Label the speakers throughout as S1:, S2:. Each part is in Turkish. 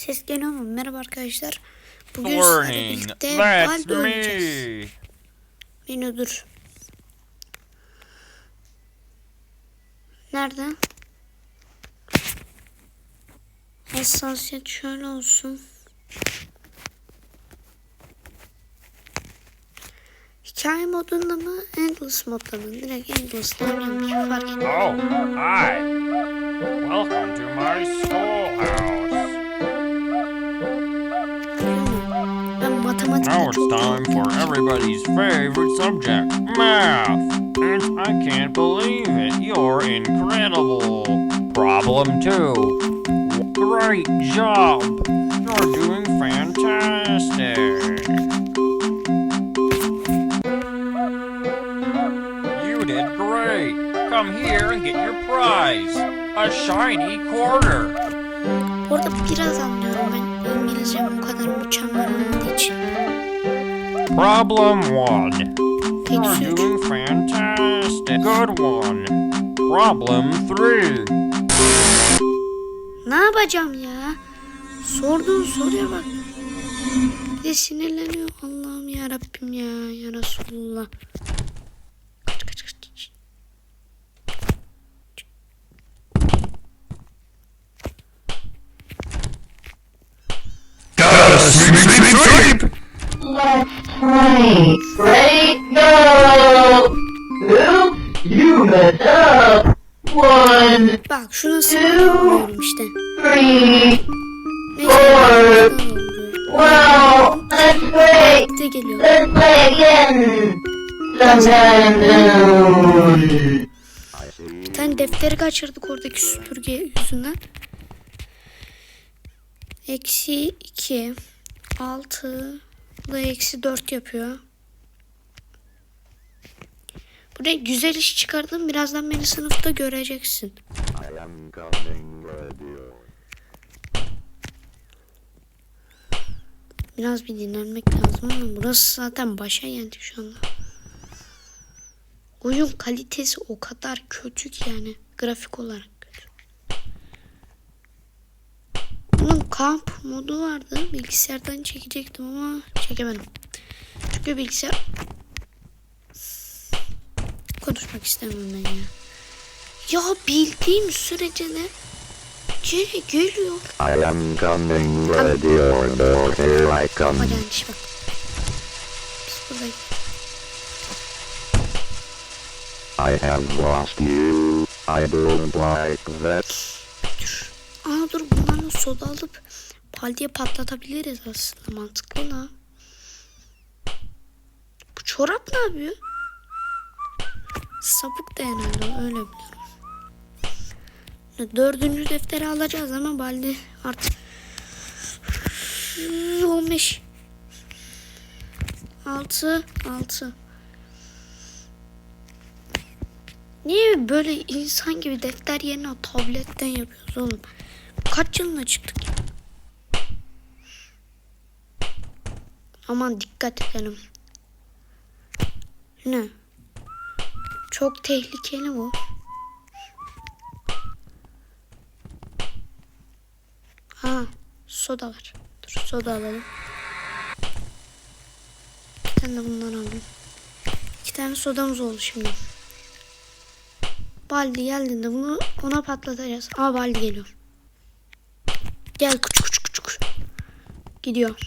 S1: Ses geliyor mu? Merhaba arkadaşlar. Bugün sizlerle birlikte Baldo oynayacağız. Beni dur. Nerede? Hassasiyet şöyle olsun. Hikaye modunda mı? Endless modda mı? Direkt Endless'da oynayalım. Hiç fark etmez.
S2: Oh, hi. Welcome to my schoolhouse.
S1: Matematikte
S2: Now it's time for everybody's favorite subject, math. And I can't believe it. You're incredible. Problem two. Great job. You're doing fantastic. You did great. Come here and get your prize. A shiny quarter.
S1: Biraz anlıyorum İngilizcem o kadar mükemmel olmadığı için.
S2: Problem one.
S1: Peki
S2: You're doing fantastic. Good one. Problem three.
S1: Ne yapacağım ya? Sorduğun soruya bak. Bir de sinirleniyor. Allah'ım ya Rabbim ya. Ya Resulullah. Kaç kaç kaç.
S3: Gotta sweep, sweep, sweep!
S4: Let's play. Ready, go! Oop, you messed up. One,
S1: Bak şu nasıl işte.
S4: three. Four. well, let's play. Let's play again. Sometime soon.
S1: Bir tane defteri kaçırdık oradaki süpürge yüzünden. Eksi 2. 6. Bu da eksi 4 yapıyor. Buraya güzel iş çıkardım. Birazdan beni sınıfta göreceksin. Biraz bir dinlenmek lazım ama burası zaten başa geldi şu anda. Oyun kalitesi o kadar kötü ki yani grafik olarak kötü. Bunun kamp modu vardı. Bilgisayardan çekecektim ama çekemedim. Çünkü bilgisayar konuşmak istemem ben ya. Ya bildiğim sürece de geri geliyor.
S3: I am coming, radio. No, here I come.
S1: Hadi yanlış bak. Biz buradayız.
S3: I have lost you. I don't like that.
S1: Dur. Aa dur bunlarla soda alıp paldiye patlatabiliriz aslında mantıklı la. Bu çorap ne yapıyor? Sapık da herhalde öyle biliyorum. Dördüncü defteri alacağız ama baldi artık 15 6 6 Niye böyle insan gibi defter yerine tabletten yapıyoruz oğlum? Kaç yılına çıktık? Aman dikkat edelim. Ne? Çok tehlikeli bu. Ha, soda var. Dur soda alalım. Bir tane de bundan alalım. İki tane sodamız oldu şimdi. Baldi geldiğinde bunu ona patlatacağız. Aa Baldi geliyor. Gel küçük küçük küçük. Gidiyor.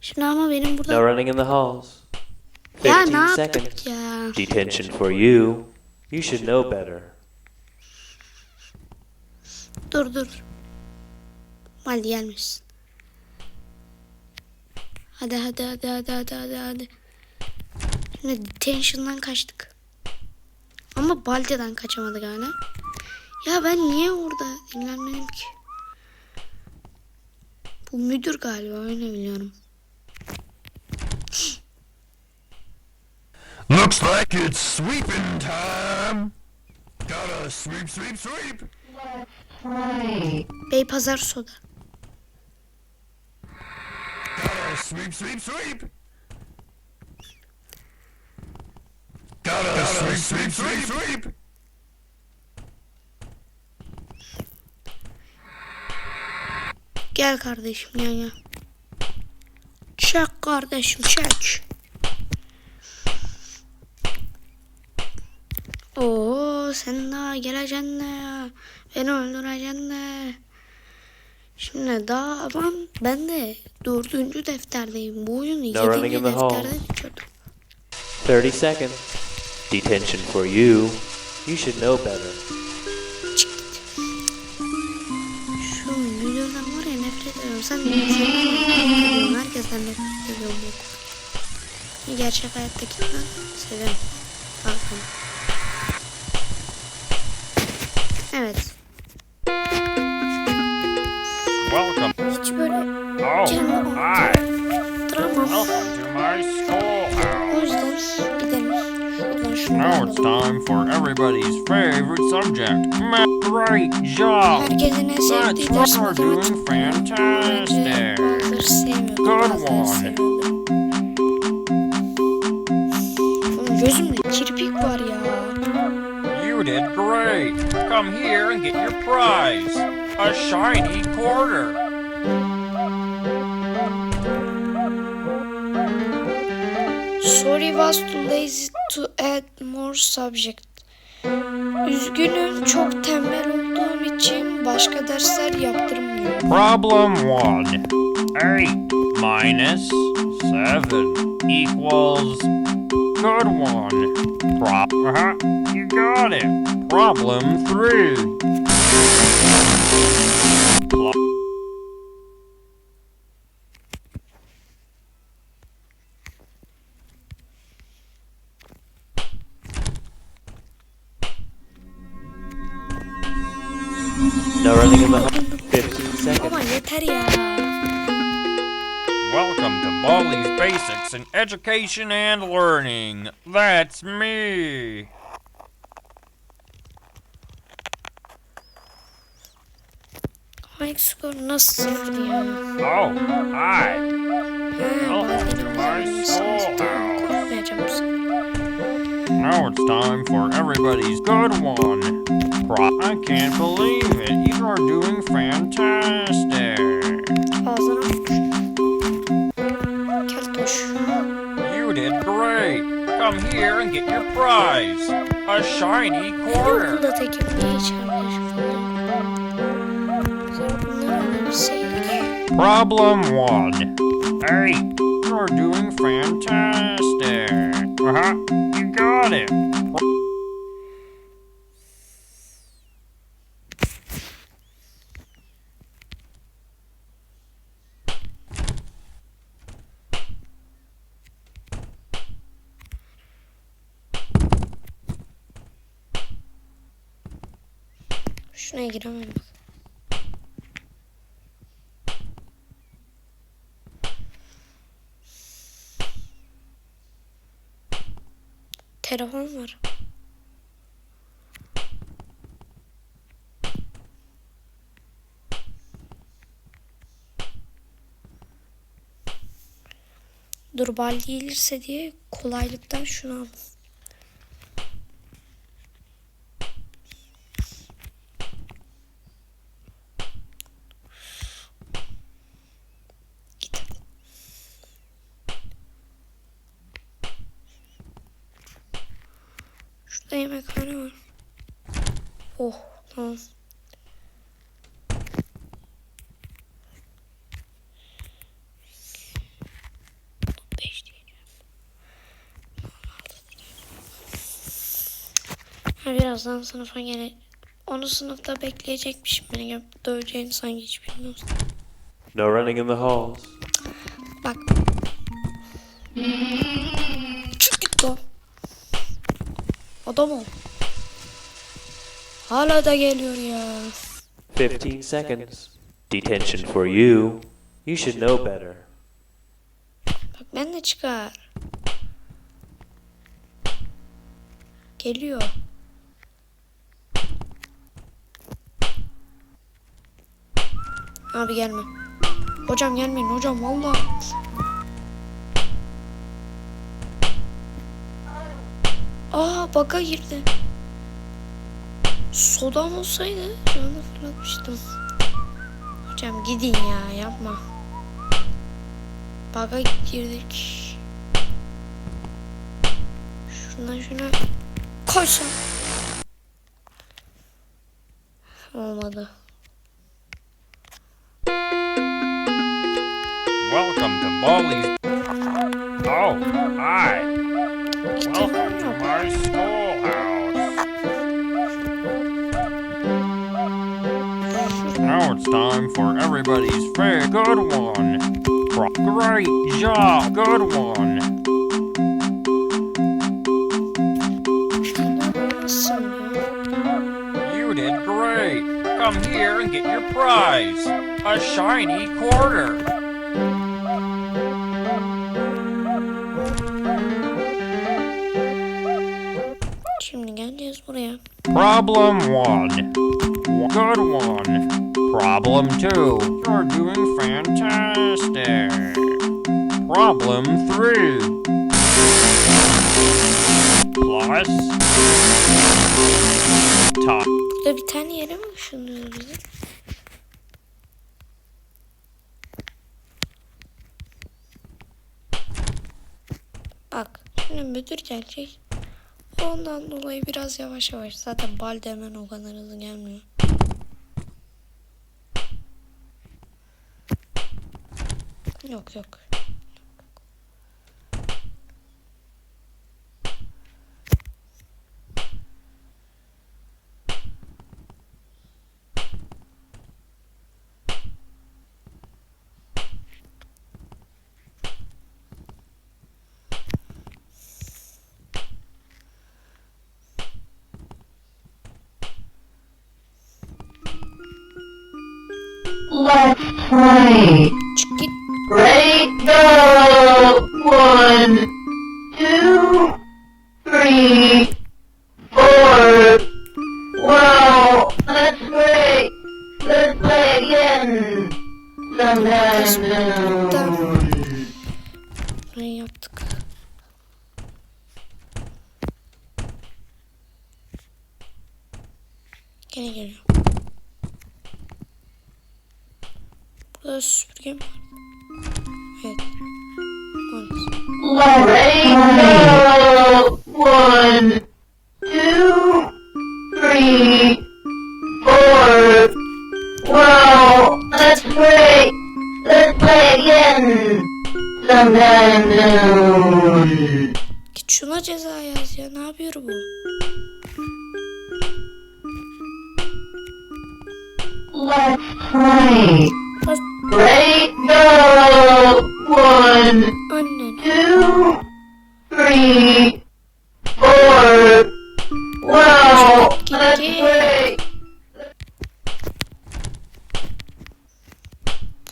S1: Şimdi ama benim burada...
S5: No running in the halls.
S1: ya
S5: 15
S1: ne yaptık
S5: seconds.
S1: ya?
S5: Detention for you. You should know better.
S1: Dur dur. Baldi gelmesin. Hadi hadi hadi hadi hadi hadi hadi. Şimdi detention'dan kaçtık. Ama Baldi'den kaçamadık hala. Ya ben niye orada dinlenmedim ki? Bu müdür galiba öyle biliyorum.
S3: Looks like it's sweeping time. Gotta sweep, sweep, sweep.
S4: Play.
S1: Beypazar soda.
S3: Gotta sweep, sweep, sweep. Gotta, sweep, sweep, sweep, sweep.
S1: Gel kardeşim gel gel. Çek kardeşim çek. Oo sen daha geleceksin de ya. Beni öldüreceksin de. Şimdi daha ama ben de dördüncü defterdeyim. Bu
S5: running
S1: yedinci defterde bitirdim.
S5: 30 seconds. Detention for you. You should know better.
S1: Sen senden nefret ediyorum. Herkesten nefret ediyorum bu okulda. Gerçek hayattakinden severim. Pardon. Evet.
S2: Welcome.
S1: Hiç böyle
S2: Oh,
S1: kelime
S2: hi.
S1: unutturamam.
S2: Welcome to my schoolhouse.
S1: O yüzden gidelim. Şuradan şunu
S2: Now it's time for everybody's favorite subject. Great job!
S1: Herkesin en sevdiği
S2: That's
S1: ders matematik.
S2: doing fantastic.
S1: Bazıları
S2: Good
S1: bazıları
S2: one.
S1: seviyordu. Oğlum Gözümde kirpik var ya.
S2: You did great. Come here and get your prize. A shiny quarter.
S1: Sorry was too lazy to add more subject. Üzgünüm çok tembel olduğum için başka dersler yaptırmıyorum.
S2: Problem 1. 8 minus 7 equals good one. Pro. Uh-huh. You got it. Problem
S1: 3.
S2: Welcome to Balli's Basics in Education and Learning. That's me.
S1: Score nasıl ya?
S2: Oh, hi.
S1: Oh,
S2: Welcome to my
S1: bu sefer.
S2: Now it's time for everybody's good one. I can't believe it. You are doing fantastic. Come here and get your prize. A shiny quarter.
S1: Okulda tekim niye hiç arkadaşım falan yok? Sonra bunları öğrenseydik.
S2: Problem one. Eight. You are doing fantastic. Uh-huh. You got it.
S1: Şuna bak. Telefon var. Dur bal gelirse diye kolaylıktan şunu aldım. Git. Şurada yemekhane var. Diyeceğim. Ha, birazdan sınıfa gele... Onu sınıfta bekleyecekmişim beni. Döveceğini sanki hiç bilmiyorsun.
S5: No running in the halls.
S1: Bak. Çık git lan. Adam ol. Hala da geliyor ya.
S5: 15 seconds. Detention for you. You should know better.
S1: Bak ben de çıkar. Geliyor. Abi gelme. Hocam gelmeyin hocam valla. Aa baka girdi. Sodam olsaydı anda fırlatmıştım. Hocam gidin ya yapma. Baga girdik. Şuna şuna koysam. Olmadı.
S2: Welcome to Baldi's. Oh, hi. Welcome to my schoolhouse. It's time for everybody's favorite good one. Great job, good one. You did great. Come here and get your prize. A shiny quarter.
S1: Şimdi geleceğiz buraya.
S2: Problem one. Good one. Problem two. You're doing fantastic. Problem three. Plus. Top.
S1: Burada bir tane yere mi ışınlıyor bizi? Bak şimdi müdür gelecek. Ondan dolayı biraz yavaş yavaş. Zaten balde hemen o kadar hızlı gelmiyor. Yok yok.
S4: Let's play. Ready, go! One, two, three, four. Wow, that's great. Let's play again. Sometime soon.
S1: Burayı yaptık. Gene geliyor. Burada süpürge mi var?
S4: Go! One, two, three, four. Wow, that's great. Let's play again. Sometime soon.
S1: Git şuna ceza yaz ya. Ne yapıyor bu?
S4: Let's play.
S1: Bas
S4: Ready, go! One. Two, three, four. Wow, that's great.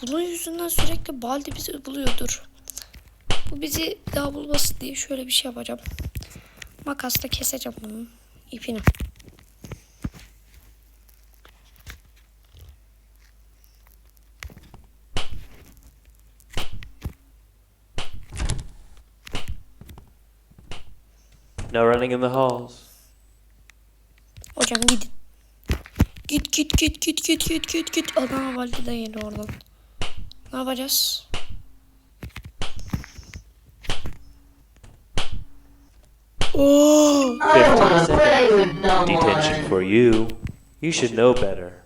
S1: Bunun yüzünden sürekli baldi bizi buluyordur. Bu bizi daha bulmasın diye şöyle bir şey yapacağım. Makasla keseceğim bunun ipini.
S5: No running in the halls.
S1: Hocam gidin. Git git git git git git git git. Adana valide de yeni oradan. Ne yapacağız? Oo.
S4: I don't
S5: 15
S4: wanna play
S5: seconds.
S4: with no
S5: Detention for you. You should know better.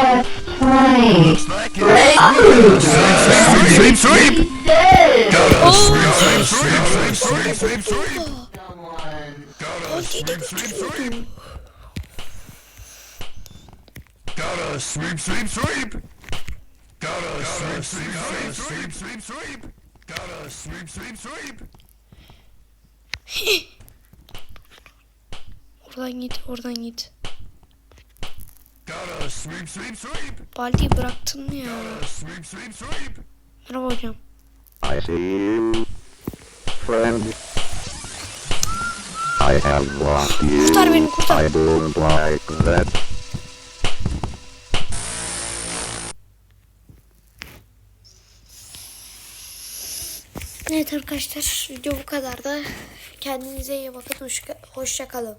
S4: Play.
S3: Like it's
S4: Ready,
S3: sweep, sweep, sweep.
S4: dead.
S3: Gotta sweep, sweep, sweep, sweep, sweep, sweep. Gotta sweep, sweep, sweep. Gotta sweep, sweep, sweep. Gotta sweep, sweep, sweep, sweep, sweep, sweep. Gotta sweep, sweep, sweep.
S1: Oradan git oradan git.
S3: Gotta sweep, sweep, sweep.
S1: Baldi'yi bıraktın mı ya?
S3: Gotta sweep, sweep, sweep.
S1: Merhaba hocam.
S6: I see you, friend. I have lost you.
S1: Kurtar beni kurtar.
S6: I don't like that.
S1: Evet arkadaşlar video bu kadar da. Kendinize iyi bakın. Hoşça kalın.